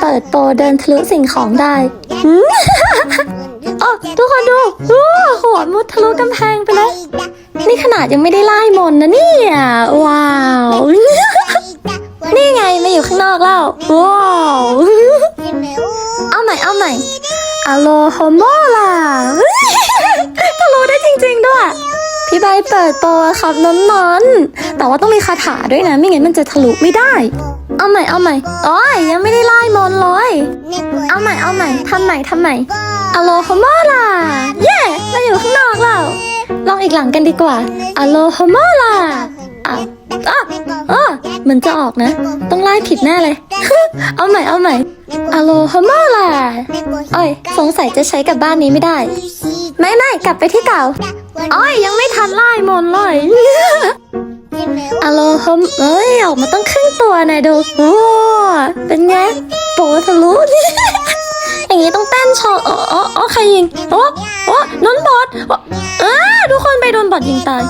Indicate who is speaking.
Speaker 1: เปิดโปรเดินทะลุสิ่งของได้หืม อ๋อทุกคนดูโอ้หัวมุดทะลุกำแพงไปเลยนี่ขนาดยังไม่ได้ไล่มนต์นะเนี่ย ว้าว นี่ไงมาอยู่ข้างนอกแล้ว ว้าว เอาใหม่เอาใหม่อะโลโฮโมล่ะทะลุได้จริง ๆ ด้วย พี่ใบเปิดโปรครับนนนๆแต่ว่าต้องมีคาถาด้วยนะ ไม่งั้นมันจะทะลุไม่ได้ เอาใหม่เอาใหม่ โอ้ยยังไม่ได้ไล่มนต์ เลยเอาใหม่เอาใหม่ทำใหม่ทำใหม่อะโลโฮโมล่ะเย้มาอยู่ข้างนอกแล้วลองอีกหลังกันดีกว่าอะโลโฮโมล่ะอะอะอะมันจะออกนะ ต้องไล่ผิดแน่เลย เอาใหม่เอาใหม่อะโลโฮโมล่ะโอ้ยสงสัยจะใช้กับบ้านนี้ไม่ได้ ไม่ไม่กลับไปที่เก่าอ้อยยังไม่ทันไล่มนต์เลยอะโลโฮมเอ้ยออกมาต้องครึ่งตัวนะดูโอ้เป็นไงโปทะลุอย่าง นี้ต้องเต้นโชอ๋ออ๋ออ๋อใครยิงอ๋ออ๋อ้นนบอดอ้าทุกคนไปโดนบอดยิงตาย